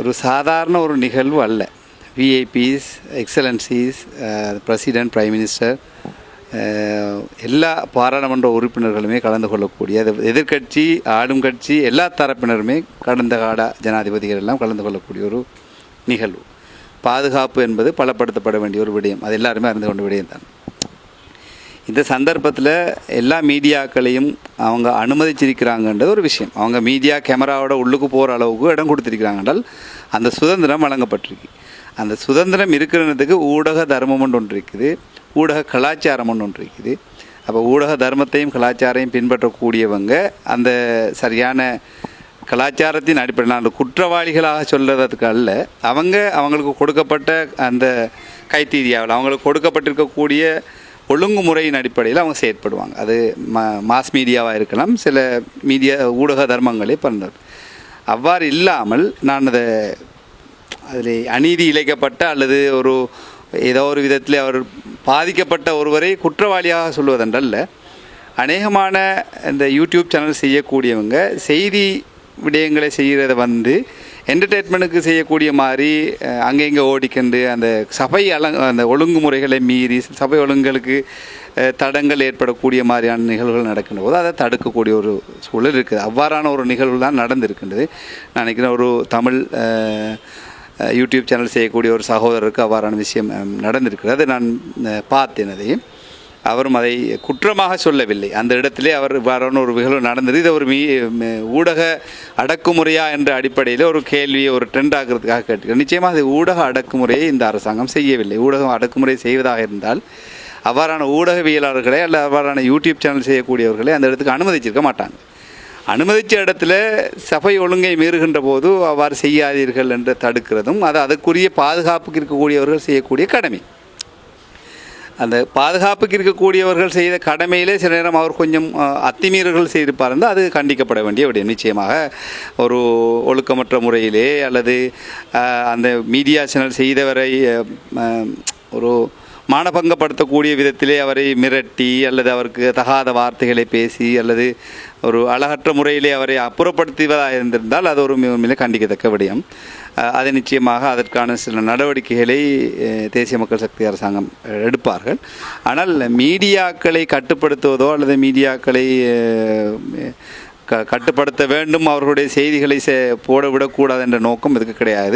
ஒரு சாதாரண ஒரு நிகழ்வு அல்ல. VIPs excellencies president prime minister எல்லா பாராளுமன்ற உறுப்பினர்களுமே கலந்து கொள்ளக்கூடிய எதிர்கட்சி எதிர்க்கட்சி ஆளும் கட்சி எல்லா தரப்பினருமே கடந்த கால ஜனாதிபதிகள் எல்லாம் கலந்து கொள்ளக்கூடிய ஒரு நிகழ்வு. பாதுகாப்பு என்பது பலப்படுத்தப்பட வேண்டிய ஒரு விடயம். அது எல்லாருமே அறிந்து கொண்ட விடயம் தான் இந்த சந்தர்ப்பத்தில் எல்லா மீடியாக்களையும் அவங்க அனுமதிச்சிருக்கிறாங்கன்றது ஒரு விஷயம். அவங்க மீடியா கேமராவோட உள்ளுக்கு போகிற அளவுக்கு இடம் கொடுத்துருக்கிறாங்கன்றால் அந்த சுதந்திரம் வழங்கப்பட்டிருக்கு. அந்த சுதந்திரம் இருக்கிறதுக்கு ஊடக தர்மம் ஒன்று ஒன்று இருக்குது. ஊடக கலாச்சாரம் ஒன்று ஒன்று இருக்குது. அப்போ ஊடக தர்மத்தையும் கலாச்சாரையும் பின்பற்றக்கூடியவங்க அந்த சரியான கலாச்சாரத்தின் அடிப்படையில் அந்த குற்றவாளிகளாக சொல்கிறதுக்கு அல்ல. அவங்க அவங்களுக்கு கொடுக்கப்பட்ட அந்த கைத்தீரியாவில் அவங்களுக்கு கொடுக்கப்பட்டிருக்கக்கூடிய ஒழுங்குமுறையின் அடிப்படையில் அவங்க செயற்படுவாங்க. அது ம மாஸ் மீடியாவாக இருக்கலாம் சில மீடியா ஊடக தர்மங்களே பண்ணுறது அவ்வாறு இல்லாமல் நான் அதை அதில் அநீதி இழைக்கப்பட்ட அல்லது ஒரு ஏதோ ஒரு விதத்தில் அவர் பாதிக்கப்பட்ட ஒருவரை குற்றவாளியாக சொல்வதென்றல்ல அநேகமான இந்த யூடியூப் சேனல் செய்யக்கூடியவங்க செய்தி விடயங்களை செய்கிறத வந்து என்டர்டெயின்மெண்ட்டுக்கு செய்யக்கூடிய மாதிரி அங்கே இங்கே ஓடிக்கண்டு அந்த சபை அலங் அந்த ஒழுங்குமுறைகளை மீறி சபை ஒழுங்குகளுக்கு தடங்கள் ஏற்படக்கூடிய மாதிரியான நிகழ்வுகள் நடக்கின்ற போது அதை தடுக்கக்கூடிய ஒரு சூழல் இருக்குது. அவ்வாறான ஒரு நிகழ்வு தான் நடந்திருக்கின்றது. நான் நினைக்கிறேன் ஒரு தமிழ் யூடியூப் சேனல் செய்யக்கூடிய ஒரு சகோதரருக்கு அவ்வாறான விஷயம் நடந்திருக்கிறது. அதை நான் பார்த்தேன் அதையும். அவரும் அதை குற்றமாக சொல்லவில்லை. அந்த இடத்திலே அவர் இவ்வாறான ஒரு நிகழ்வு நடந்தது. இது ஒரு மீ ஊடக அடக்குமுறையா என்ற அடிப்படையில் ஒரு கேள்வியை ஒரு ட்ரெண்ட் ஆகிறதுக்காக கேட்டு நிச்சயமாக அது ஊடக அடக்குமுறையை இந்த அரசாங்கம் செய்யவில்லை. ஊடகம் அடக்குமுறை செய்வதாக இருந்தால் அவ்வாறான ஊடகவியலாளர்களை அல்ல அவ்வாறான யூடியூப் சேனல் செய்யக்கூடியவர்களை அந்த இடத்துக்கு அனுமதிச்சிருக்க மாட்டாங்க. அனுமதித்த இடத்துல சபை ஒழுங்கை மீறுகின்ற போது அவ்வாறு செய்யாதீர்கள் என்று தடுக்கிறதும் அது அதற்குரிய பாதுகாப்புக்கு இருக்கக்கூடியவர்கள் செய்யக்கூடிய கடமை. அந்த பாதுகாப்புக்கு இருக்கக்கூடியவர்கள் செய்த கடமையிலே சில நேரம் அவர் கொஞ்சம் அத்திமீறல்கள் அத்துமீறல்கள் செய்திருப்பார் இருந்தால் அது கண்டிக்கப்பட வேண்டிய விடயம். நிச்சயமாக ஒரு ஒழுக்கமற்ற முறையிலே அல்லது அந்த மீடியா சேனல் செய்தவரை ஒரு மானபங்கப்படுத்தக்கூடிய விதத்திலே அவரை மிரட்டி அல்லது அவருக்கு தகாத வார்த்தைகளை பேசி அல்லது ஒரு அழகற்ற முறையிலே அவரை அப்புறப்படுத்துவதாக இருந்திருந்தால் அது ஒரு மிக கண்டிக்கத்தக்க விடயம். அது நிச்சயமாக அதற்கான சில நடவடிக்கைகளை தேசிய மக்கள் சக்தி அரசாங்கம் எடுப்பார்கள். ஆனால் மீடியாக்களை கட்டுப்படுத்துவதோ அல்லது மீடியாக்களை க கட்டுப்படுத்த வேண்டும் அவர்களுடைய செய்திகளை செ- போட விடக்கூடாது என்ற நோக்கம் இதுக்கு கிடையாது.